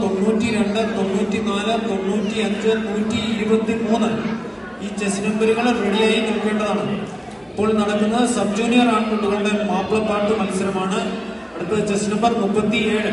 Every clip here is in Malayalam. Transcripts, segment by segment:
തൊണ്ണൂറ്റി രണ്ട് തൊണ്ണൂറ്റി നാല് തൊണ്ണൂറ്റി അഞ്ച് നൂറ്റി ഇരുപത്തി മൂന്ന് ഈ ചെസ് നമ്പറുകൾ റെഡിയായി നിൽക്കേണ്ടതാണ് ഇപ്പോൾ നടക്കുന്നത് സബ് ജൂനിയർ ആൺകുട്ടികളുടെ മാപ്പിളപ്പാട്ട് മത്സരമാണ്. അടുത്തത് ചെസ് നമ്പർ മുപ്പത്തി ഏഴ്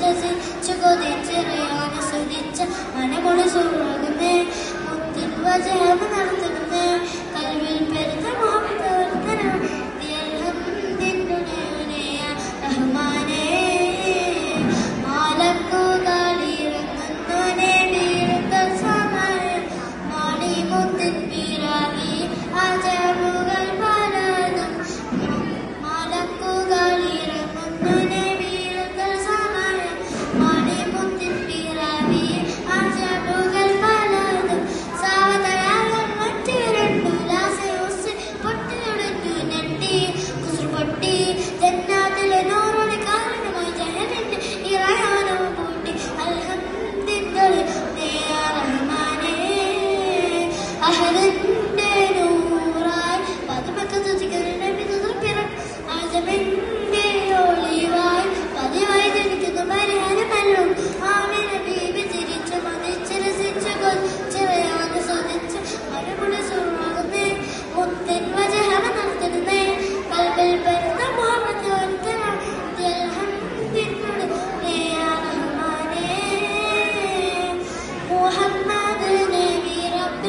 രസിച്ചു കൊതിച്ചെറിയാൻ സ്തുതിച്ച് മനമൊളി സുറകുന്നേ മുത്തിൻ വചനം നടത്തി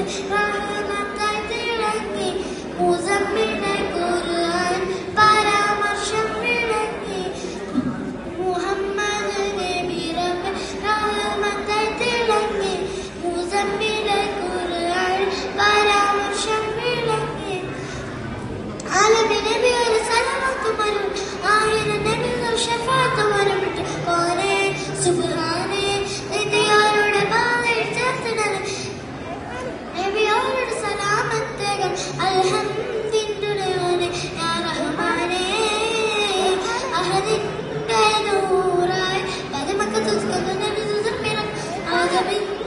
I'm not guy, they like me. Who's a man? coming?